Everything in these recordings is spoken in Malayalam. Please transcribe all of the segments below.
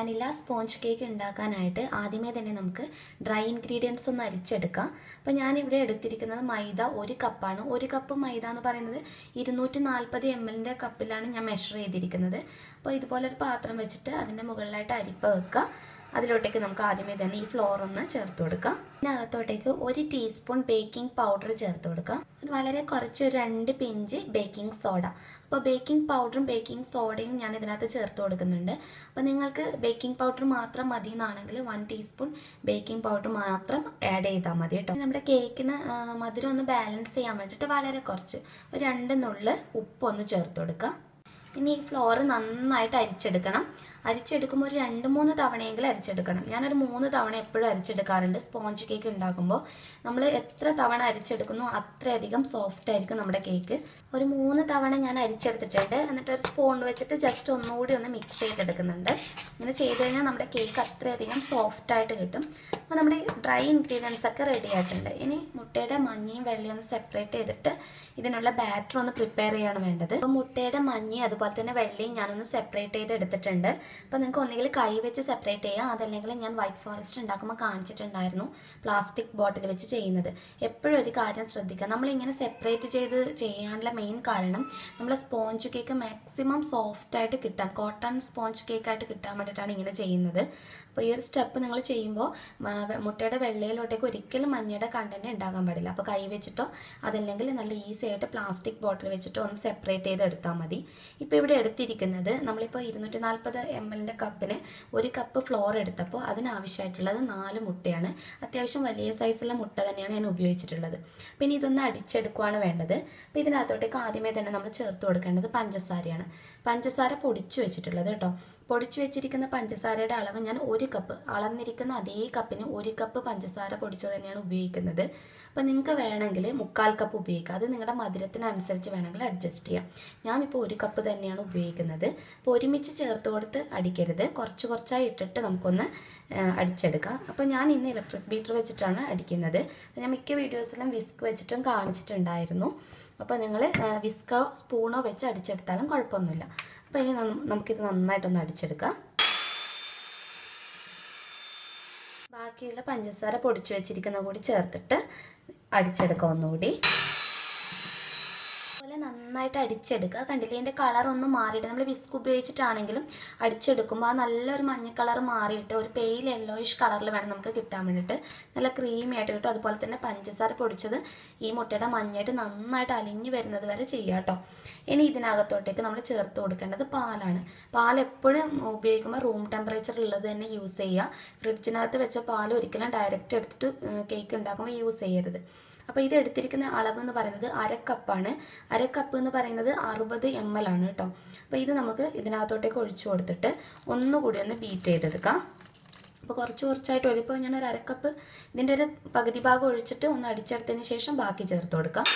വാനില സ്പോഞ്ച് കേക്ക് ഉണ്ടാക്കാനായിട്ട് ആദ്യമേ തന്നെ നമുക്ക് ഡ്രൈ ഇൻഗ്രീഡിയൻസ് ഒന്ന് അരിച്ചെടുക്കാം. അപ്പോൾ ഞാനിവിടെ എടുത്തിരിക്കുന്നത് മൈദ ഒരു കപ്പാണ്. ഒരു കപ്പ് മൈദ എന്ന് പറയുന്നത് ഇരുന്നൂറ്റി നാൽപ്പത് എം എല്ലിന്റെ കപ്പിലാണ് ഞാൻ മെഷർ ചെയ്തിരിക്കുന്നത്. അപ്പോൾ ഇതുപോലെ ഒരു പാത്രം വെച്ചിട്ട് അതിന്റെ മുകളിലായിട്ട് അരിപ്പ വെക്കുക. അതിലോട്ടേക്ക് നമുക്ക് ആദ്യമേ തന്നെ ഈ ഫ്ലോർ ഒന്ന് ചേർത്ത് കൊടുക്കാം. ഇതിനകത്തോട്ടേക്ക് ഒരു ടീസ്പൂൺ ബേക്കിംഗ് പൗഡർ ചേർത്ത് കൊടുക്കാം. വളരെ കുറച്ച് രണ്ട് പിഞ്ച് ബേക്കിംഗ് സോഡ അപ്പോൾ ബേക്കിംഗ് പൗഡറും ബേക്കിംഗ് സോഡയും ഞാൻ ഇതിനകത്ത് ചേർത്ത് കൊടുക്കുന്നുണ്ട്. അപ്പോൾ നിങ്ങൾക്ക് ബേക്കിംഗ് പൗഡർ മാത്രം മതി എന്നാണെങ്കിൽ വൺ ടീസ്പൂൺ ബേക്കിംഗ് പൗഡർ മാത്രം ആഡ് ചെയ്താൽ മതി കേട്ടോ. നമ്മുടെ കേക്കിന് മധുരം ഒന്ന് ബാലൻസ് ചെയ്യാൻ വേണ്ടിയിട്ട് വളരെ കുറച്ച് ഒരു രണ്ട് നുള്ള് ഉപ്പൊന്ന് ചേർത്ത് കൊടുക്കാം. ഇനി ഈ ഫ്ലോർ നന്നായിട്ട് അരിച്ചെടുക്കണം. അരിച്ചെടുക്കുമ്പോൾ ഒരു രണ്ട് മൂന്ന് തവണയെങ്കിലും അരിച്ചെടുക്കണം. ഞാനൊരു മൂന്ന് തവണ എപ്പോഴും അരിച്ചെടുക്കാറുണ്ട്. സ്പോഞ്ച് കേക്ക് ഉണ്ടാക്കുമ്പോൾ നമ്മൾ എത്ര തവണ അരിച്ചെടുക്കുന്നു അത്രയധികം സോഫ്റ്റ് ആയിരിക്കും നമ്മുടെ കേക്ക്. ഒരു മൂന്ന് തവണ ഞാൻ അരിച്ചെടുത്തിട്ടുണ്ട്. എന്നിട്ട് ഒരു സ്പൂൺ വെച്ചിട്ട് ജസ്റ്റ് ഒന്നുകൂടി ഒന്ന് മിക്സ് ചെയ്തെടുക്കുന്നുണ്ട്. ഇങ്ങനെ ചെയ്ത് കഴിഞ്ഞാൽ നമ്മുടെ കേക്ക് അത്രയധികം സോഫ്റ്റ് ആയിട്ട് കിട്ടും. അപ്പോൾ നമ്മുടെ ഡ്രൈ ഇൻഗ്രീഡിയൻസ് ഒക്കെ റെഡി ആയിട്ടുണ്ട്. ഇനി മുട്ടയുടെ മഞ്ഞയും വെള്ളയും ഒന്ന് സെപ്പറേറ്റ് ചെയ്തിട്ട് ഇതിനുള്ള ബാറ്റർ ഒന്ന് പ്രിപ്പയർ ചെയ്യാണ് വേണ്ടത്. അപ്പോൾ മുട്ടയുടെ മഞ്ഞയും അതുപോലെ തന്നെ വെള്ളയും ഞാനൊന്ന് സെപ്പറേറ്റ് ചെയ്ത് എടുത്തിട്ടുണ്ട് അപ്പോൾ നിങ്ങൾക്ക് ഒന്നുകിൽ കൈ വെച്ച് സെപ്പറേറ്റ് ചെയ്യാം അതല്ലെങ്കിൽ ഞാൻ വൈറ്റ് ഫോറസ്റ്റ് ഉണ്ടാക്കുമ്പോൾ കാണിച്ചിട്ടുണ്ടായിരുന്നു പ്ലാസ്റ്റിക് ബോട്ടിൽ വെച്ച് ചെയ്യുന്നത്. എപ്പോഴും ഒരു കാര്യം ശ്രദ്ധിക്കുക. നമ്മളിങ്ങനെ സെപ്പറേറ്റ് ചെയ്ത് ചെയ്യാനുള്ള മെയിൻ കാരണം നമ്മൾ സ്പോഞ്ച് കേക്ക് മാക്സിമം സോഫ്റ്റ് ആയിട്ട് കിട്ടാൻ കോട്ടൺ സ്പോഞ്ച് കേക്കായിട്ട് കിട്ടാൻ വേണ്ടിയിട്ടാണ് ഇങ്ങനെ ചെയ്യുന്നത്. അപ്പോൾ ഈ ഒരു സ്റ്റെപ്പ് നിങ്ങൾ ചെയ്യുമ്പോൾ മുട്ടയുടെ വെള്ളയിലോട്ടേക്ക് ഒരിക്കലും മഞ്ഞയുടെ കണ്ടന്റ് ഉണ്ടാകാൻ പാടില്ല. അപ്പോൾ കൈ വെച്ചിട്ടോ അതല്ലെങ്കിൽ നല്ല ഈസി ആയിട്ട് പ്ലാസ്റ്റിക് ബോട്ടിൽ വെച്ചിട്ടോ ഒന്ന് സെപ്പറേറ്റ് ചെയ്ത് എടുത്താൽ മതി. ഇപ്പോൾ ഇവിടെ എടുത്തിരിക്കുന്നത് നമ്മളിപ്പോൾ ഇരുന്നൂറ്റി നാൽപ്പത് എം എല്ലിന്റെ കപ്പിന് ഒരു കപ്പ് ഫ്ലോർ എടുത്തപ്പോൾ അതിനാവശ്യമായിട്ടുള്ളത് നാല് മുട്ടയാണ്. അത്യാവശ്യം വലിയ സൈസുള്ള മുട്ട തന്നെയാണ് ഞാൻ ഉപയോഗിച്ചിട്ടുള്ളത്. പിന്നെ ഇതൊന്ന് അടിച്ചെടുക്കുകയാണ് വേണ്ടത്. അപ്പോൾ ഇതിനകത്തോട്ടേക്ക് ആദ്യമേ തന്നെ നമ്മൾ ചേർത്ത് കൊടുക്കേണ്ടത് പഞ്ചസാരയാണ്. പഞ്ചസാര പൊടിച്ചു വെച്ചിട്ടുള്ളത് കേട്ടോ. പൊടിച്ചു വെച്ചിരിക്കുന്ന പഞ്ചസാരയുടെ അളവ് ഞാൻ ഒരു കപ്പ് അളന്നിരിക്കുന്ന അതേ കപ്പിന് ഒരു കപ്പ് പഞ്ചസാര പൊടിച്ചത് തന്നെയാണ് ഉപയോഗിക്കുന്നത്. അപ്പം നിങ്ങൾക്ക് വേണമെങ്കിൽ മുക്കാൽ കപ്പ് ഉപയോഗിക്കുക അത് നിങ്ങളുടെ മധുരത്തിനനുസരിച്ച് വേണമെങ്കിൽ അഡ്ജസ്റ്റ് ചെയ്യാം. ഞാനിപ്പോൾ ഒരു കപ്പ് തന്നെയാണ് ഉപയോഗിക്കുന്നത്. അപ്പോൾ ഒരുമിച്ച് ചേർത്ത് കൊടുത്ത് അടിക്കരുത്. കുറച്ച് കുറച്ചായി ഇട്ടിട്ട് നമുക്കൊന്ന് അടിച്ചെടുക്കാം. അപ്പോൾ ഞാൻ ഇന്ന് ഇലക്ട്രിക് ബീറ്റർ വെച്ചിട്ടാണ് അടിക്കുന്നത്. ഞാൻ മിക്ക വീഡിയോസിലും വിസ്ക് വെച്ചിട്ടും കാണിച്ചിട്ടുണ്ടായിരുന്നു. അപ്പോൾ നിങ്ങൾ വിസ്കോ സ്പൂണോ വെച്ച് അടിച്ചെടുത്താലും കുഴപ്പമൊന്നുമില്ല. അപ്പോൾ ഇനി നമുക്കിത് നന്നായിട്ടൊന്ന് അടിച്ചെടുക്കാം. ബാക്കിയുള്ള പഞ്ചസാര പൊടിച്ചു വെച്ചിരിക്കുന്ന കൂടി ചേർത്തിട്ട് അടിച്ചെടുക്കാം ഒന്നുകൂടി. നന്നായിട്ട് അടിച്ചെടുക്കുക. കണ്ടില്ലേ? ഇതിന്റെ കളർ ഒന്ന് മാറിയിട്ട് നമ്മൾ വിസ്ക് ഉപയോഗിച്ചിട്ടാണെങ്കിലും അടിച്ചെടുക്കുമ്പോൾ നല്ലൊരു മഞ്ഞ കളർ മാറിയിട്ട് ഒരു പെയിൽ യെല്ലോയിഷ് കളറിൽ വേണം നമുക്ക് കിട്ടാൻ വേണ്ടിയിട്ട്. നല്ല ക്രീമി ആയിട്ട് കിട്ടും. അതുപോലെ തന്നെ പഞ്ചസാര പൊടിച്ചത് ഈ മുട്ടയുടെ മഞ്ഞയായിട്ട് നന്നായിട്ട് അലിഞ്ഞു വരുന്നത് വരെ ചെയ്യാം കേട്ടോ. ഇനി ഇതിനകത്തോട്ടേക്ക് നമ്മൾ ചേർത്ത് കൊടുക്കേണ്ടത് പാലാണ്. പാൽ എപ്പോഴും ഉപയോഗിക്കുമ്പോൾ റൂം ടെമ്പറേച്ചർ ഉള്ളത് തന്നെ യൂസ് ചെയ്യുക. ഫ്രിഡ്ജിനകത്ത് വെച്ച പാൽ ഒരിക്കലും ഡയറക്റ്റ് എടുത്തിട്ട് കേക്ക് ഉണ്ടാക്കുമ്പോൾ യൂസ് ചെയ്യരുത്. അപ്പോൾ ഇത് എടുത്തിരിക്കുന്ന അളവ് എന്ന് പറയുന്നത് അരക്കപ്പാണ് അരക്കപ്പ് എന്ന് പറയുന്നത് അറുപത് എം എൽ ആണ് കേട്ടോ അപ്പോൾ ഇത് നമുക്ക് ഇതിനകത്തോട്ടേക്ക് ഒഴിച്ചു കൊടുത്തിട്ട് ഒന്നുകൂടി ഒന്ന് ബീറ്റ് ചെയ്തെടുക്കാം. അപ്പോൾ കുറച്ച് കുറച്ചായിട്ട് ഒഴിപ്പോ ഞാൻ ഒരു അരക്കപ്പ് ഇതിന്റെ ഒരു പകുതി ഭാഗം ഒഴിച്ചിട്ട് ഒന്ന് അടിച്ചെടുത്തതിന് ശേഷം ബാക്കി ചേർത്ത് കൊടുക്കാം.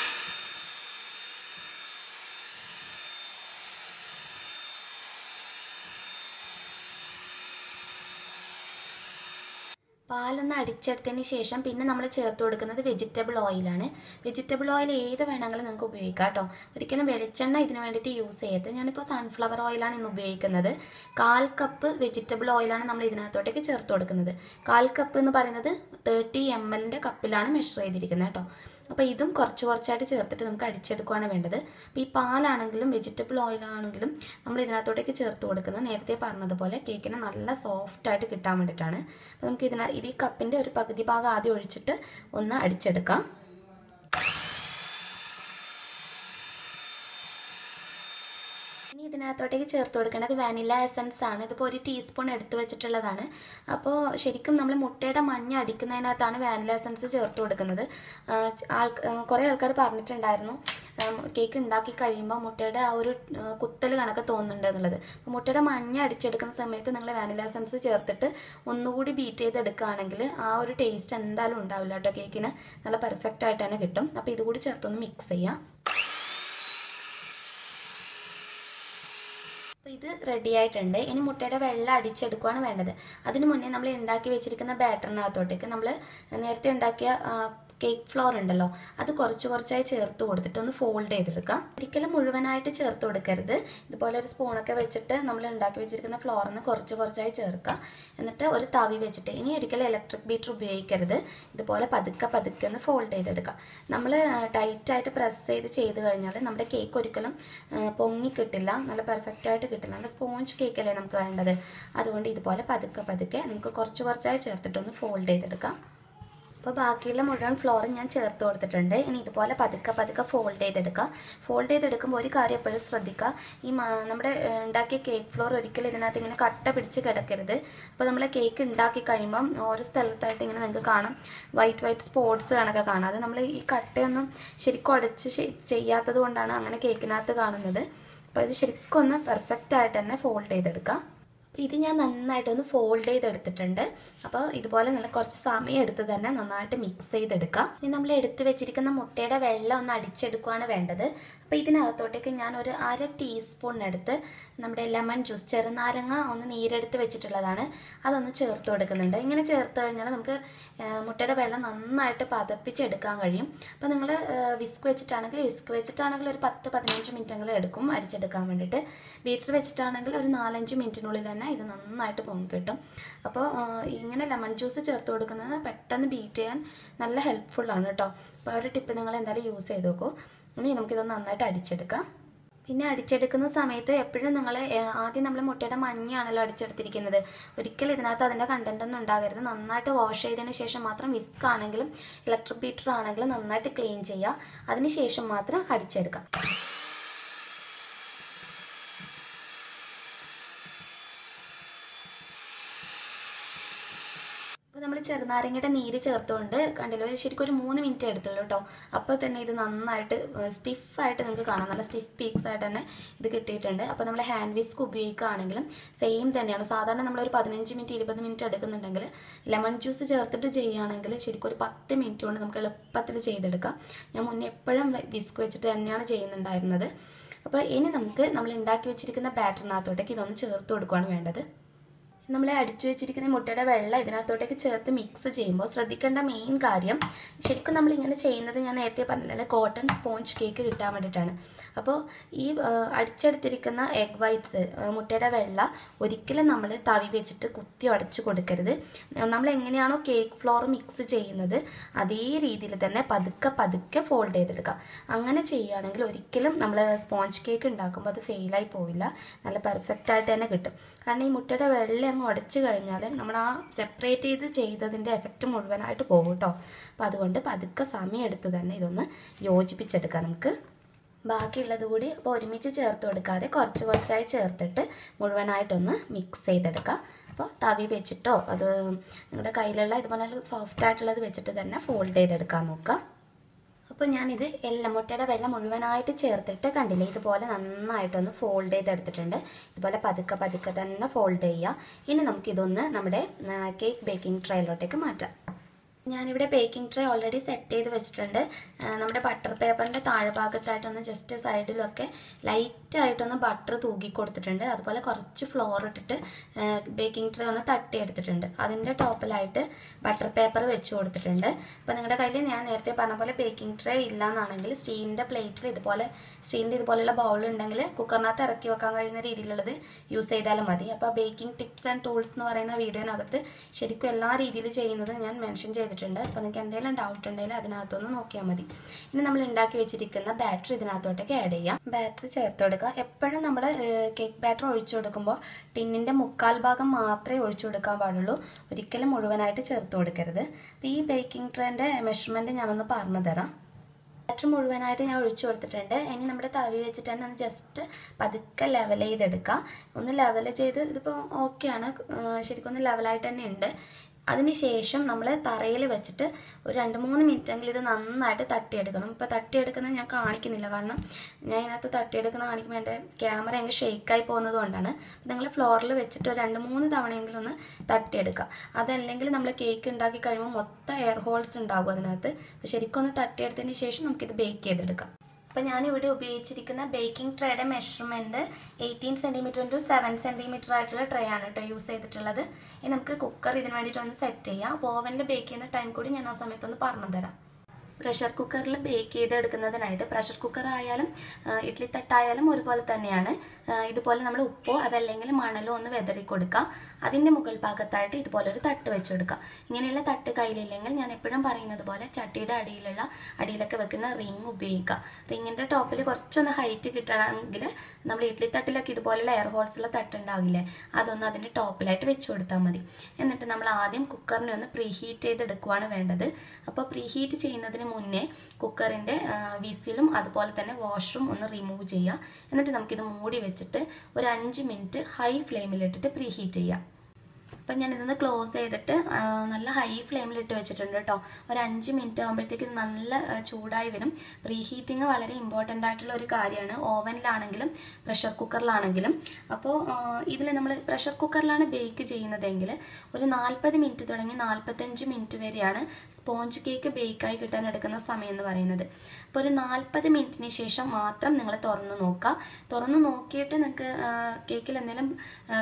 പാലൊന്ന് അടിച്ചെടുത്തതിന് ശേഷം പിന്നെ നമ്മൾ ചേർത്ത് കൊടുക്കുന്നത് വെജിറ്റബിൾ ഓയിലാണ് വെജിറ്റബിൾ ഓയിൽ ഏത് വേണമെങ്കിലും നിങ്ങൾക്ക് ഉപയോഗിക്കാം കേട്ടോ. ഒരിക്കലും വെളിച്ചെണ്ണ ഇതിന് വേണ്ടിയിട്ട് യൂസ് ചെയ്യരുത്. ഞാനിപ്പോൾ സൺഫ്ലവർ ഓയിലാണ് ഇന്ന് ഉപയോഗിക്കുന്നത്. കാൽ കപ്പ് വെജിറ്റബിൾ ഓയിലാണ് നമ്മൾ ഇതിനകത്തോട്ടേക്ക് ചേർത്ത് കൊടുക്കുന്നത്. കാൽ കപ്പ് എന്ന് പറയുന്നത് തേർട്ടി എം എല്ലിന്റെ കപ്പിലാണ് മെഷർ ചെയ്തിരിക്കുന്നത് കേട്ടോ അപ്പോൾ ഇതും കുറച്ച് കുറച്ചായിട്ട് ചേർത്തിട്ട് നമുക്ക് അടിച്ചെടുക്കുകയാണ് വേണ്ടത്. അപ്പോൾ ഈ പാലാണെങ്കിലും വെജിറ്റബിൾ ഓയിലാണെങ്കിലും നമ്മൾ ഇതിനകത്തോട്ടേക്ക് ചേർത്ത് കൊടുക്കുന്നത് നേരത്തെ പറഞ്ഞതുപോലെ കേക്കിന് നല്ല സോഫ്റ്റായിട്ട് കിട്ടാൻ വേണ്ടിയിട്ടാണ്. അപ്പോൾ നമുക്ക് ഇതിന ഇത് ഈ കപ്പിന്റെ ഒരു പകുതി ഭാഗം ആദ്യം ഒഴിച്ചിട്ട് ഒന്ന് അടിച്ചെടുക്കാം ഇനി ഇതിനകത്തോട്ടേക്ക് ചേർത്ത് കൊടുക്കേണ്ടത് വാനില എസൻസ് ആണ്. ഇതിപ്പോൾ ഒരു ടീസ്പൂൺ എടുത്തു വെച്ചിട്ടുള്ളതാണ്. അപ്പോൾ ശരിക്കും നമ്മൾ മുട്ടയുടെ മഞ്ഞ അടിക്കുന്നതിനകത്താണ് വാനില എസൻസ് ചേർത്ത് കൊടുക്കുന്നത്. ആൾ കുറേ ആൾക്കാർ പറഞ്ഞിട്ടുണ്ടായിരുന്നു. കേക്ക് ഉണ്ടാക്കി കഴിയുമ്പോൾ മുട്ടയുടെ ആ ഒരു കുത്തൽ കണക്ക് തോന്നുന്നുണ്ട് എന്നുള്ളത്. അപ്പോൾ മുട്ടയുടെ മഞ്ഞ അടിച്ചെടുക്കുന്ന സമയത്ത് നിങ്ങൾ വാനില എസൻസ് ചേർത്തിട്ട് ഒന്നുകൂടി ബീറ്റ് ചെയ്തെടുക്കുകയാണെങ്കിൽ ആ ഒരു ടേസ്റ്റ് എന്തായാലും ഉണ്ടാവില്ല കേട്ടോ കേക്കിന് നല്ല പെർഫെക്റ്റ് ആയിട്ട് തന്നെ കിട്ടും. അപ്പോൾ ഇതുകൂടി ചേർത്തൊന്ന് മിക്സ് ചെയ്യാം. അപ്പോൾ ഇത് റെഡി ആയിട്ടുണ്ട്. ഇനി മുട്ടയുടെ വെള്ളം അടിച്ചെടുക്കുകയാണ് വേണ്ടത്. അതിന് മുന്നേ നമ്മൾ ഉണ്ടാക്കി വെച്ചിരിക്കുന്ന ബാറ്ററിനകത്തോട്ടേക്ക് നമ്മൾ നേരത്തെ ഉണ്ടാക്കിയ കേക്ക് ഫ്ലോർ ഉണ്ടല്ലോ അത് കുറച്ച് കുറച്ചായി ചേർത്ത് കൊടുത്തിട്ട് ഒന്ന് ഫോൾഡ് ചെയ്തെടുക്കാം. ഒരിക്കലും മുഴുവനായിട്ട് ചേർത്ത് കൊടുക്കരുത്. ഇതുപോലെ ഒരു സ്പൂണൊക്കെ വെച്ചിട്ട് നമ്മൾ ഉണ്ടാക്കി വെച്ചിരിക്കുന്ന ഫ്ലോറിന് കുറച്ച് കുറച്ചായി ചേർക്കുക എന്നിട്ട് ഒരു തവി വെച്ചിട്ട് ഇനി ഒരിക്കലും ഇലക്ട്രിക് ബീറ്റർ ഉപയോഗിക്കരുത്. ഇതുപോലെ പതുക്കെ പതുക്കെ ഒന്ന് ഫോൾഡ് ചെയ്തെടുക്കുക നമ്മൾ ടൈറ്റായിട്ട് പ്രസ് ചെയ്ത് ചെയ്ത് കഴിഞ്ഞാൽ നമ്മുടെ കേക്ക് ഒരിക്കലും പൊങ്ങി കിട്ടില്ല. നല്ല പെർഫെക്റ്റ് ആയിട്ട് കിട്ടില്ല. നല്ല സ്പോഞ്ച് കേക്ക് അല്ലേ നമുക്ക് വേണ്ടത്. അതുകൊണ്ട് ഇതുപോലെ പതുക്കെ പതുക്കെ നമുക്ക് കുറച്ച് കുറച്ചായി ചേർത്തിട്ടൊന്ന് ഫോൾഡ് ചെയ്തെടുക്കാം. അപ്പോൾ ബാക്കിയുള്ള മുഴുവൻ ഫ്ലോറും ഞാൻ ചേർത്ത് കൊടുത്തിട്ടുണ്ട്. ഇനി ഇതുപോലെ പതുക്കെ പതുക്കെ ഫോൾഡ് ചെയ്തെടുക്കുക ഫോൾഡ് ചെയ്തെടുക്കുമ്പോൾ ഒരു കാര്യം എപ്പോഴും ശ്രദ്ധിക്കുക. ഈ നമ്മുടെ ഉണ്ടാക്കിയ കേക്ക് ഫ്ലോർ ഒരിക്കലും ഇതിനകത്ത് ഇങ്ങനെ കട്ട പിടിച്ച് കിടക്കരുത്. അപ്പോൾ നമ്മൾ കേക്ക് ഉണ്ടാക്കി കഴിയുമ്പം ഓരോ സ്ഥലത്തായിട്ട് ഇങ്ങനെ നിങ്ങൾക്ക് കാണാം. വൈറ്റ് വൈറ്റ് സ്പോട്സ് കണക്കെ കാണാം. അത് നമ്മൾ ഈ കട്ടയൊന്നും ശരിക്കും ഉടച്ച് ശെ- ചെയ്യാത്തത് കൊണ്ടാണ് അങ്ങനെ കേക്കിനകത്ത് കാണുന്നത്. അപ്പോൾ ഇത് ശരിക്കും ഒന്ന് പെർഫെക്റ്റ് ആയിട്ട് തന്നെ ഫോൾഡ് ചെയ്തെടുക്കുക അപ്പോൾ ഇത് ഞാൻ നന്നായിട്ടൊന്ന് ഫോൾഡ് ചെയ്തെടുത്തിട്ടുണ്ട്. അപ്പോൾ ഇതുപോലെ നല്ല കുറച്ച് സമയം എടുത്ത് തന്നെ നന്നായിട്ട് മിക്സ് ചെയ്തെടുക്കാം. ഇനി നമ്മൾ എടുത്ത് വെച്ചിരിക്കുന്ന മുട്ടയുടെ വെള്ളം ഒന്ന് അടിച്ചെടുക്കുകയാണ് വേണ്ടത്. അപ്പോൾ ഇതിനകത്തോട്ടേക്ക് ഞാൻ ഒരു അര ടീസ്പൂണിനടുത്ത് നമ്മുടെ ലെമൺ ജ്യൂസ് ചെറുനാരങ്ങ ഒന്ന് നീരെടുത്ത് വെച്ചിട്ടുള്ളതാണ്. അതൊന്ന് ചേർത്ത് കൊടുക്കുന്നുണ്ട്. ഇങ്ങനെ ചേർത്ത് കഴിഞ്ഞാൽ നമുക്ക് മുട്ടയുടെ വെള്ളം നന്നായിട്ട് പതപ്പിച്ചെടുക്കാൻ കഴിയും. അപ്പോൾ നിങ്ങൾ വിസ്ക് വെച്ചിട്ടാണെങ്കിൽ വിസ്ക് വെച്ചിട്ടാണെങ്കിൽ ഒരു പത്ത് പതിനഞ്ച് മിനിറ്റെങ്കിലും എടുക്കും അടിച്ചെടുക്കാൻ വേണ്ടിയിട്ട്. ബീറ്റർ വെച്ചിട്ടാണെങ്കിൽ ഒരു നാലഞ്ച് മിനിറ്റിനുള്ളിൽ തന്നെ ഇത് നന്നായിട്ട് പൊങ്ങി കിട്ടും. അപ്പോൾ ഇങ്ങനെ ലെമൺ ജ്യൂസ് ചേർത്ത് കൊടുക്കുന്നത് പെട്ടെന്ന് ബീറ്റ് ചെയ്യാൻ നല്ല ഹെൽപ്ഫുള്ളാണ് കേട്ടോ. അപ്പോൾ ഒരു ടിപ്പ് നിങ്ങൾ എന്തായാലും യൂസ് ചെയ്ത് നോക്കൂ ഇനി നമുക്കിത് നന്നായിട്ട് അടിച്ചെടുക്കാം. പിന്നെ അടിച്ചെടുക്കുന്ന സമയത്ത് എപ്പോഴും നിങ്ങൾ ആദ്യം നമ്മൾ മുട്ടയുടെ മഞ്ഞയാണല്ലോ അടിച്ചെടുത്തിരിക്കുന്നത്. ഒരിക്കലും ഇതിനകത്ത് അതിന്റെ കണ്ടന്റ് ഒന്നും ഉണ്ടാകരുത്. നന്നായിട്ട് വാഷ് ചെയ്തതിന് ശേഷം മാത്രം വിസ്ക് ആണെങ്കിലും ഇലക്ട്രിക് ബീറ്റർ ആണെങ്കിലും നന്നായിട്ട് ക്ലീൻ ചെയ്യുക. അതിന് ശേഷം മാത്രം അടിച്ചെടുക്കാം. ചെറുനാരങ്ങയുടെ നീര് ചേർത്തുകൊണ്ട് കണ്ടില്ല? ഒരു ശരിക്കും ഒരു മൂന്ന് മിനിറ്റ് എടുത്തുള്ളൂ കേട്ടോ. അപ്പോൾ തന്നെ ഇത് നന്നായിട്ട് സ്റ്റിഫായിട്ട് നിങ്ങൾക്ക് കാണാം. നല്ല സ്റ്റിഫ് പീക്സ് ആയിട്ട് തന്നെ ഇത് കിട്ടിയിട്ടുണ്ട്. അപ്പോൾ നമ്മൾ ഹാൻഡ് വിസ്ക് ഉപയോഗിക്കുകയാണെങ്കിലും സെയിം തന്നെയാണ്. സാധാരണ നമ്മളൊരു പതിനഞ്ച് മിനിറ്റ് ഇരുപത് മിനിറ്റ് എടുക്കുന്നുണ്ടെങ്കിൽ ലെമൺ ജ്യൂസ് ചേർത്തിട്ട് ചെയ്യുകയാണെങ്കിൽ ശരിക്കും ഒരു പത്ത് മിനിറ്റ് കൊണ്ട് നമുക്ക് എളുപ്പത്തിൽ ചെയ്തെടുക്കാം. ഞാൻ മുന്നേ എപ്പോഴും വിസ്ക് വെച്ചിട്ട് തന്നെയാണ് ചെയ്യുന്നുണ്ടായിരുന്നത്. അപ്പോൾ ഇനി നമുക്ക് നമ്മൾ ഉണ്ടാക്കി വെച്ചിരിക്കുന്ന ബാറ്ററിനകത്തോട്ടേക്ക് ഇതൊന്ന് ചേർത്ത് കൊടുക്കുകയാണ് വേണ്ടത്. നമ്മൾ അടിച്ചു വെച്ചിരിക്കുന്ന മുട്ടയുടെ വെള്ളം ഇതിനകത്തോട്ടേക്ക് ചേർത്ത് മിക്സ് ചെയ്യുമ്പോൾ ശ്രദ്ധിക്കേണ്ട മെയിൻ കാര്യം ശരിക്കും നമ്മൾ ഇങ്ങനെ ചെയ്യുന്നത് ഞാൻ നേരത്തെ പറഞ്ഞില്ല കോട്ടൺ സ്പോഞ്ച് കേക്ക് കിട്ടാൻ വേണ്ടിയിട്ടാണ്. അപ്പോൾ ഈ അടിച്ചെടുത്തിരിക്കുന്ന എഗ് വൈറ്റ്സ് മുട്ടയുടെ വെള്ള ഒരിക്കലും നമ്മൾ തവി വെച്ചിട്ട് കുത്തി ഉടച്ചു കൊടുക്കരുത്. നമ്മൾ എങ്ങനെയാണോ കേക്ക് ഫ്ലോർ മിക്സ് ചെയ്യുന്നത് അതേ രീതിയിൽ തന്നെ പതുക്കെ പതുക്കെ ഫോൾഡ് ചെയ്തെടുക്കുക. അങ്ങനെ ചെയ്യുകയാണെങ്കിൽ ഒരിക്കലും നമ്മൾ സ്പോഞ്ച് കേക്ക് ഉണ്ടാക്കുമ്പോൾ അത് ഫെയിലായി പോവില്ല. നല്ല പെർഫെക്റ്റ് ആയിട്ട് തന്നെ കിട്ടും. കാരണം ഈ മുട്ടയുടെ വെള്ളം അങ്ങ് ഉടച്ചു കഴിഞ്ഞാൽ നമ്മൾ ആ സെപ്പറേറ്റ് ചെയ്ത് ചെയ്തതിന്റെ എഫക്റ്റ് മുഴുവനായിട്ട് പോകും കേട്ടോ അപ്പോൾ അതുകൊണ്ട് പതുക്കെ സമയം എടുത്ത് തന്നെ ഇതൊന്ന് യോജിപ്പിച്ചെടുക്കാം നമുക്ക്. ബാക്കിയുള്ളത് കൂടി അപ്പോൾ ഒരുമിച്ച് ചേർത്ത് കൊടുക്കാതെ കുറച്ച് കുറച്ചായി ചേർത്തിട്ട് മുഴുവനായിട്ടൊന്ന് മിക്സ് ചെയ്തെടുക്കാം. അപ്പോൾ തവി വെച്ചിട്ടോ അത് നിങ്ങളുടെ കയ്യിലുള്ള ഇതുപോലെ സോഫ്റ്റ് ആയിട്ടുള്ളത് വെച്ചിട്ട് തന്നെ ഫോൾഡ് ചെയ്തെടുക്കാൻ നോക്കുക അപ്പോൾ ഞാനിത് എല്ലാം മുട്ടയുടെ വെള്ളം മുഴുവനായിട്ട് ചേർത്തിട്ട് കണ്ടില്ലേ? ഇതുപോലെ നന്നായിട്ടൊന്ന് ഫോൾഡ് ചെയ്തെടുത്തിട്ടുണ്ട്. ഇതുപോലെ പതുക്കെ പതുക്കെ തന്നെ ഫോൾഡ് ചെയ്യുക ഇനി നമുക്കിതൊന്ന് നമ്മുടെ കേക്ക് ബേക്കിംഗ് ട്രയിലോട്ടേക്ക് മാറ്റാം. ഞാനിവിടെ ബേക്കിംഗ് ട്രേ ഓൾറെഡി സെറ്റ് ചെയ്ത് വെച്ചിട്ടുണ്ട്. നമ്മുടെ ബട്ടർ പേപ്പറിന്റെ താഴെ ഭാഗത്തായിട്ടൊന്ന് ജസ്റ്റ് സൈഡിലൊക്കെ ലൈറ്റായിട്ടൊന്ന് ബട്ടർ തൂക്കി കൊടുത്തിട്ടുണ്ട്. അതുപോലെ കുറച്ച് ഫ്ലോർ ഇട്ടിട്ട് ബേക്കിംഗ് ട്രേ ഒന്ന് തട്ടി എടുത്തിട്ടുണ്ട്. അതിന്റെ ടോപ്പിലായിട്ട് ബട്ടർ പേപ്പർ വെച്ച് കൊടുത്തിട്ടുണ്ട്. അപ്പോൾ നിങ്ങളുടെ കയ്യിൽ ഞാൻ നേരത്തെ പറഞ്ഞ പോലെ ബേക്കിംഗ് ട്രേ ഇല്ലാന്നാണെങ്കിൽ സ്റ്റീലിന്റെ പ്ലേറ്റിൽ ഇതുപോലെ സ്റ്റീലിന്റെ ഇതുപോലെയുള്ള ബൗൾ ഉണ്ടെങ്കിൽ കുക്കറിനകത്ത് ഇറക്കി വെക്കാൻ കഴിയുന്ന രീതിയിലുള്ളത് യൂസ് ചെയ്താലും മതി. അപ്പോൾ ബേക്കിംഗ് ടിപ്സ് ആൻഡ് ടൂൾസ് എന്ന് പറയുന്ന വീഡിയോനകത്ത് ശരിക്കും എല്ലാ രീതിയിൽ ചെയ്യുന്നത് ഞാൻ മെൻഷൻ ചെയ്തിട്ടുണ്ട്. അപ്പോൾ നിങ്ങൾക്ക് എന്തെങ്കിലും ഡൗട്ട് ഉണ്ടെങ്കിൽ അതിനകത്തൊന്ന് നോക്കിയാൽ മതി. ഇനി നമ്മൾ ഉണ്ടാക്കി വെച്ചിരിക്കുന്ന ബാറ്ററി ഇതിനകത്തോട്ടേക്ക് ആഡ് ചെയ്യാം. ബാറ്ററി ചേർത്ത് കൊടുക്കുക. എപ്പോഴും നമ്മൾ കേക്ക് ബാറ്റർ ഒഴിച്ചു കൊടുക്കുമ്പോൾ ടിന്നിന്റെ മുക്കാൽ ഭാഗം മാത്രമേ ഒഴിച്ചു കൊടുക്കാൻ പാടുള്ളൂ. ഒരിക്കലും മുഴുവനായിട്ട് ചേർത്ത് കൊടുക്കരുത്. അപ്പോൾ ഈ ബേക്കിംഗ് ട്രേന്റെ മെഷർമെന്റ് ഞാനൊന്ന് പറഞ്ഞു തരാം. ബാറ്റർ മുഴുവനായിട്ട് ഞാൻ ഒഴിച്ചു കൊടുത്തിട്ടുണ്ട്. ഇനി നമ്മുടെ തവി വെച്ചിട്ട് തന്നെ ഒന്ന് ജസ്റ്റ് പതുക്കെ ലെവൽ ചെയ്തെടുക്കുക ഒന്ന് ലെവൽ ചെയ്ത് ഇതിപ്പോൾ ഓക്കെയാണ് ശരിക്കും ഒന്ന് ലെവലായിട്ട് തന്നെ ഉണ്ട്. അതിനുശേഷം നമ്മൾ തറയിൽ വെച്ചിട്ട് ഒരു രണ്ട് മൂന്ന് മിനിറ്റെങ്കിലും ഇത് നന്നായിട്ട് തട്ടിയെടുക്കണം. ഇപ്പോൾ തട്ടിയെടുക്കുന്നത് ഞാൻ കാണിക്കുന്നില്ല. കാരണം ഞാൻ ഇതിനകത്ത് തട്ടിയെടുക്കുന്ന കാണിക്കുമ്പോൾ എന്റെ ക്യാമറ അങ്ങ് ഷെയ്ക്കായി പോകുന്നത് കൊണ്ടാണ്. നിങ്ങൾ ഫ്ലോറിൽ വെച്ചിട്ട് ഒരു രണ്ട് മൂന്ന് തവണയെങ്കിലും ഒന്ന് തട്ടിയെടുക്കുക. അതല്ലെങ്കിൽ നമ്മൾ കേക്ക് ഉണ്ടാക്കി കഴിയുമ്പോൾ മൊത്തം എയർ ഹോൾസ് ഉണ്ടാകും അതിനകത്ത്. അപ്പോൾ ശരിക്കും ഒന്ന് തട്ടിയെടുത്തതിന് ശേഷം നമുക്കിത് ബേക്ക് ചെയ്തെടുക്കാം. അപ്പോൾ ഞാനിവിടെ ഉപയോഗിച്ചിരിക്കുന്ന baking ട്രേയുടെ measurement eighteen centimetre to seven centimetre ആയിട്ടുള്ള ട്രേ ആണ് കേട്ടോ യൂസ് ചെയ്തിട്ടുള്ളത്. ഇനി നമുക്ക് കുക്കർ ഇതിന് വേണ്ടിയിട്ട് ഒന്ന് സെറ്റ് ചെയ്യാം അപ്പോൾ ഓവനിൽ ബേക്ക് ചെയ്യുന്ന ടൈം കൂടി ഞാൻ ആ സമയത്തൊന്ന് പറഞ്ഞു തരാം പ്രഷർ കുക്കറിൽ ബേക്ക് ചെയ്തെടുക്കുന്നതിനായിട്ട് പ്രഷർ കുക്കർ ആയാലും ഇഡ്ലി തട്ടായാലും ഒരുപോലെ തന്നെയാണ്. ഇതുപോലെ നമ്മൾ ഉപ്പോ അതല്ലെങ്കിൽ മണലോ ഒന്ന് വെതറി കൊടുക്കുക അതിന്റെ മുകൾ ഭാഗത്തായിട്ട് ഇതുപോലെ ഒരു തട്ട് വെച്ച് കൊടുക്കുക ഇങ്ങനെയുള്ള തട്ട് കയ്യിലില്ലെങ്കിൽ ഞാൻ എപ്പോഴും പറയുന്നത് പോലെ ചട്ടിയുടെ അടിയിലുള്ള അടിയിലൊക്കെ വെക്കുന്ന റിങ് ഉപയോഗിക്കുക റിങ്ങിന്റെ ടോപ്പിൽ കുറച്ചൊന്ന് ഹൈറ്റ് കിട്ടണമെങ്കിൽ നമ്മൾ ഇഡ്ഡലി തട്ടിലൊക്കെ ഇതുപോലെയുള്ള എയർ ഹോൾസുള്ള തട്ട് ഉണ്ടാവില്ലേ അതൊന്ന് അതിന്റെ ടോപ്പിലായിട്ട് വെച്ച് കൊടുത്താൽ മതി. എന്നിട്ട് നമ്മൾ ആദ്യം കുക്കറിനെ ഒന്ന് പ്രീഹീറ്റ് ചെയ്തെടുക്കുവാണ് വേണ്ടത്. അപ്പോൾ പ്രീ ഹീറ്റ് ചെയ്യുന്നതിന് മുന്നേ കുക്കറിന്റെ വിസിലും അതുപോലെ തന്നെ വാഷ്റൂം ഒന്ന് റിമൂവ് ചെയ്യുക. എന്നിട്ട് നമുക്കിത് മൂടി വെച്ചിട്ട് ഒരു അഞ്ച് മിനിറ്റ് ഹൈ ഫ്ലെയിമിലിട്ടിട്ട് പ്രീഹീറ്റ് ചെയ്യാം അപ്പം ഞാൻ ഇതൊന്ന് ക്ലോസ് ചെയ്തിട്ട് നല്ല ഹൈ ഫ്ലെയിമിലിട്ട് വെച്ചിട്ടുണ്ട് കേട്ടോ ഒരു അഞ്ച് മിനിറ്റ് ആകുമ്പോഴത്തേക്ക് നല്ല ചൂടായി വരും. പ്രീ ഹീറ്റിംഗ് വളരെ ഇമ്പോർട്ടന്റ് ആയിട്ടുള്ള ഒരു കാര്യമാണ്. ഓവനിലാണെങ്കിലും പ്രഷർ കുക്കറിലാണെങ്കിലും അപ്പോൾ ഇതിൽ നമ്മൾ പ്രഷർ കുക്കറിലാണ് ബേക്ക് ചെയ്യുന്നതെങ്കിൽ ഒരു നാൽപ്പത് മിനിറ്റ് തുടങ്ങി നാൽപ്പത്തഞ്ച് മിനിറ്റ് വരെയാണ് സ്പോഞ്ച് കേക്ക് ബേക്കായി കിട്ടാൻ എടുക്കുന്ന സമയം എന്ന് പറയുന്നത്. അപ്പോൾ ഒരു നാൽപ്പത് മിനിറ്റിന് ശേഷം മാത്രം നിങ്ങൾ തുറന്ന് നോക്കുക തുറന്ന് നോക്കിയിട്ട് നിങ്ങൾക്ക് കേക്കിൽ എന്തെങ്കിലും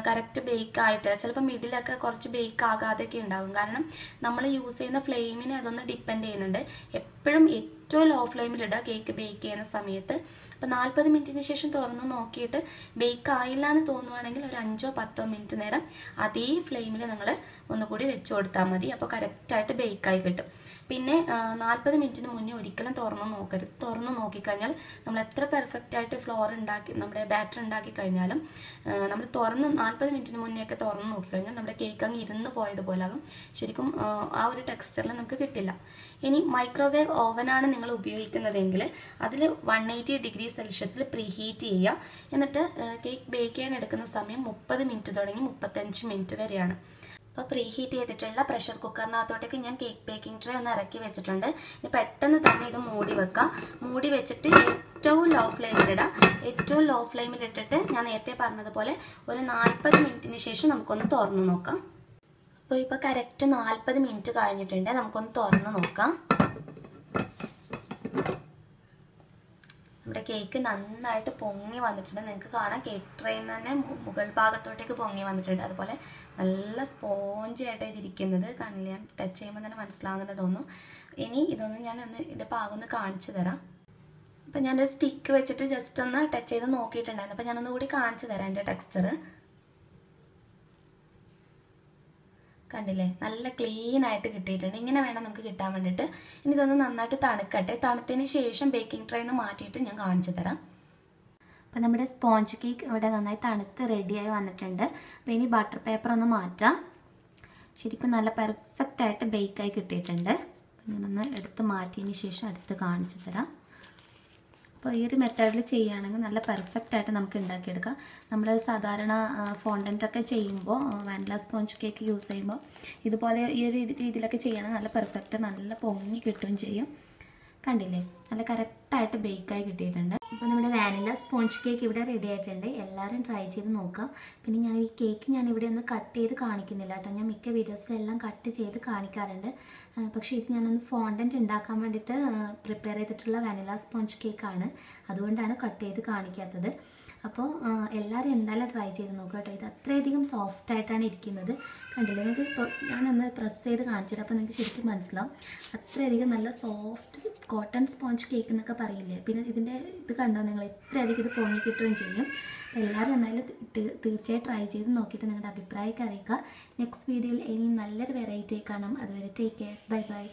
കറക്റ്റ് ബേക്ക് ആയിട്ട് ചിലപ്പോൾ മിഡിലൊക്കെ കുറച്ച് ബേക്ക് ആകാതെയൊക്കെ ഉണ്ടാകും. കാരണം നമ്മൾ യൂസ് ചെയ്യുന്ന ഫ്ലെയിമിനെ അതൊന്ന് ഡിപ്പെൻഡ് ചെയ്യുന്നുണ്ട്. എപ്പോഴും ഏറ്റവും ലോ ഫ്ലെയിമിലിടുക കേക്ക് ബേക്ക് ചെയ്യുന്ന സമയത്ത്. അപ്പോൾ നാൽപ്പത് മിനിറ്റിന് ശേഷം തുറന്ന് നോക്കിയിട്ട് ബേക്ക് ആയില്ല എന്ന് തോന്നുവാണെങ്കിൽ ഒരു അഞ്ചോ പത്തോ മിനിറ്റ് നേരം അതേ ഫ്ലെയിമിൽ നിങ്ങൾ ഒന്നുകൂടി വെച്ച് കൊടുത്താൽ മതി. അപ്പോൾ കറക്റ്റായിട്ട് ബേക്കായി കിട്ടും. പിന്നെ നാൽപ്പത് മിനിറ്റിന് മുന്നേ ഒരിക്കലും തുറന്ന് നോക്കരുത്. തുറന്ന് നോക്കിക്കഴിഞ്ഞാൽ നമ്മൾ എത്ര പെർഫെക്റ്റ് ആയിട്ട് ഫ്ലോർ ഉണ്ടാക്കി നമ്മുടെ ബാറ്റർ ഉണ്ടാക്കി കഴിഞ്ഞാലും നമ്മൾ തുറന്ന് നാൽപ്പത് മിനിറ്റിന് മുന്നേ ഒക്കെ തുറന്ന് നോക്കിക്കഴിഞ്ഞാൽ നമ്മുടെ കേക്ക് അങ്ങ് ഇരുന്ന് പോയതുപോലാകും. ശരിക്കും ആ ഒരു ടെക്സ്ചറിൽ നമുക്ക് കിട്ടില്ല. ഇനി മൈക്രോവേവ് ഓവനാണ് നിങ്ങൾ ഉപയോഗിക്കുന്നതെങ്കിൽ അതിൽ വൺ എയ്റ്റി ഡിഗ്രി സെൽഷ്യസിൽ പ്രീ ഹീറ്റ് ചെയ്യുക. എന്നിട്ട് കേക്ക് ബേക്ക് ചെയ്യാൻ എടുക്കുന്ന സമയം മുപ്പത് മിനിറ്റ് തുടങ്ങി മുപ്പത്തഞ്ച് മിനിറ്റ് വരെയാണ്. അപ്പോൾ പ്രീ ഹീറ്റ് ചെയ്തിട്ടുള്ള പ്രഷർ കുക്കറിനകത്തോട്ടേക്ക് ഞാൻ കേക്ക് ബേക്കിംഗ് ട്രേ ഒന്ന് ഇറക്കി വെച്ചിട്ടുണ്ട്. ഇനി പെട്ടെന്ന് തന്നെ ഇത് മൂടി വെക്കാം. മൂടി വെച്ചിട്ട് ഏറ്റവും ലോ ഫ്ലെയിമിലിടാം ഏറ്റവും ലോ ഫ്ലെയിമിലിട്ടിട്ട് ഞാൻ നേരത്തെ പറഞ്ഞതുപോലെ ഒരു നാൽപ്പത് മിനിറ്റിന് ശേഷം നമുക്കൊന്ന് തുറന്നു നോക്കാം. അപ്പോൾ ഇപ്പോൾ കറക്റ്റ് നാൽപ്പത് മിനിറ്റ് കഴിഞ്ഞിട്ടുണ്ട്. നമുക്കൊന്ന് തുറന്ന് നോക്കാം. നമ്മുടെ കേക്ക് നന്നായിട്ട് പൊങ്ങി വന്നിട്ടുണ്ട്. നിങ്ങൾക്ക് കാണാം കേക്ക് ട്രെയിൻ തന്നെ മുകൾ ഭാഗത്തോട്ടേക്ക് പൊങ്ങി വന്നിട്ടുണ്ട്. അതുപോലെ നല്ല സ്പോഞ്ച് ആയിട്ട് ഇതിരിക്കുന്നത് കാണില്ല ഞാൻ ടച്ച് ചെയ്യുമ്പോൾ തന്നെ മനസ്സിലാവുന്നുണ്ട് തോന്നുന്നു. ഇനി ഇതൊന്ന് ഞാൻ ഒന്ന് ഇതിന്റെ പാകം ഒന്ന് കാണിച്ചു തരാം. അപ്പം ഞാനൊരു സ്റ്റിക്ക് വെച്ചിട്ട് ജസ്റ്റ് ഒന്ന് ടച്ച് ചെയ്ത് നോക്കിയിട്ടുണ്ടായിരുന്നു. അപ്പം ഞാനൊന്നുകൂടി കാണിച്ചു തരാം എന്റെ ടെക്സ്ചർ കണ്ടില്ലേ? നല്ല ക്ലീൻ ആയിട്ട് കിട്ടിയിട്ടുണ്ട്. ഇങ്ങനെ വേണം നമുക്ക് കിട്ടാൻ വേണ്ടിയിട്ട്. ഇനി ഇതൊന്ന് നന്നായിട്ട് തണുക്കട്ടെ. തണുത്തതിന് ശേഷം ബേക്കിംഗ് ട്രൈ ഒന്ന് മാറ്റിയിട്ട് ഞാൻ കാണിച്ചു തരാം. അപ്പോൾ നമ്മുടെ സ്പോഞ്ച് കേക്ക് ഇവിടെ നന്നായി തണുത്ത് റെഡിയായി വന്നിട്ടുണ്ട്. അപ്പോൾ ഇനി ബട്ടർ പേപ്പർ ഒന്ന് മാറ്റാം. ശരിക്കും നല്ല പെർഫെക്റ്റ് ആയിട്ട് ബേക്കായി കിട്ടിയിട്ടുണ്ട്. അപ്പോൾ ഞാനൊന്ന് എടുത്ത് മാറ്റിയതിന് ശേഷം അടുത്ത് കാണിച്ചു തരാം. അപ്പോൾ ഈ ഒരു മെത്തേഡിൽ ചെയ്യുകയാണെങ്കിൽ നല്ല പെർഫെക്റ്റ് ആയിട്ട് നമുക്ക് ഉണ്ടാക്കിയെടുക്കാം. നമ്മൾ സാധാരണ ഫോണ്ടന്റ് ഒക്കെ ചെയ്യുമ്പോൾ വാനില സ്പോഞ്ച് കേക്ക് യൂസ് ചെയ്യുമ്പോൾ ഇതുപോലെ ഈ ഒരു രീതിയിലൊക്കെ ചെയ്യുകയാണെങ്കിൽ നല്ല പെർഫെക്റ്റ് നല്ല പൊങ്ങി കിട്ടുകയും ചെയ്യും. കണ്ടില്ലേ? നല്ല കറക്റ്റായിട്ട് ബേക്കായി കിട്ടിയിട്ടുണ്ട്. അപ്പോൾ നമ്മുടെ വാനില സ്പോഞ്ച് കേക്ക് ഇവിടെ റെഡി ആയിട്ടുണ്ട്. എല്ലാവരും ട്രൈ ചെയ്ത് നോക്കുക. പിന്നെ ഞാൻ ഈ കേക്ക് ഞാൻ ഇവിടെ ഒന്ന് കട്ട് ചെയ്ത് കാണിക്കുന്നില്ല കേട്ടോ. ഞാൻ മിക്ക വീഡിയോസിലെല്ലാം കട്ട് ചെയ്ത് കാണിക്കാറുണ്ട്. പക്ഷേ ഇത് ഞാനൊന്ന് ഫോണ്ടന്റ് ഉണ്ടാക്കാൻ വേണ്ടിയിട്ട് പ്രിപ്പയർ ചെയ്തിട്ടുള്ള വാനില സ്പോഞ്ച് കേക്കാണ് അതുകൊണ്ടാണ് കട്ട് ചെയ്ത് കാണിക്കാത്തത്. അപ്പോൾ എല്ലാവരും എന്തായാലും ട്രൈ ചെയ്ത് നോക്കുക കേട്ടോ. ഇത് അത്രയധികം സോഫ്റ്റ് ആയിട്ടാണ് ഇരിക്കുന്നത്. കണ്ടില്ലേ? നിങ്ങൾക്ക് ഞാനൊന്ന് പ്രസ് ചെയ്ത് കാണിച്ചിട്ട് അപ്പോൾ നിങ്ങൾക്ക് ശരിക്കും മനസ്സിലാവും. അത്രയധികം നല്ല സോഫ്റ്റ് കോട്ടൺ സ്പോഞ്ച് കേക്ക് എന്നൊക്കെ പറയില്ലേ? പിന്നെ ഇതിന്റെ ഇത് കണ്ടോ നിങ്ങൾ? ഇത്രയധികം ഇത് പൊങ്ങി കിട്ടുകയും ചെയ്യും. അപ്പോൾ എല്ലാവരും എന്തായാലും തീർച്ചയായും ട്രൈ ചെയ്ത് നോക്കിയിട്ട് നിങ്ങളുടെ അഭിപ്രായമൊക്കെ അറിയിക്കുക. നെക്സ്റ്റ് വീഡിയോയിൽ ഇനി നല്ലൊരു വെറൈറ്റി കാണാം. അതുവരെ ടേക്ക് കെയർ ബൈ ബൈ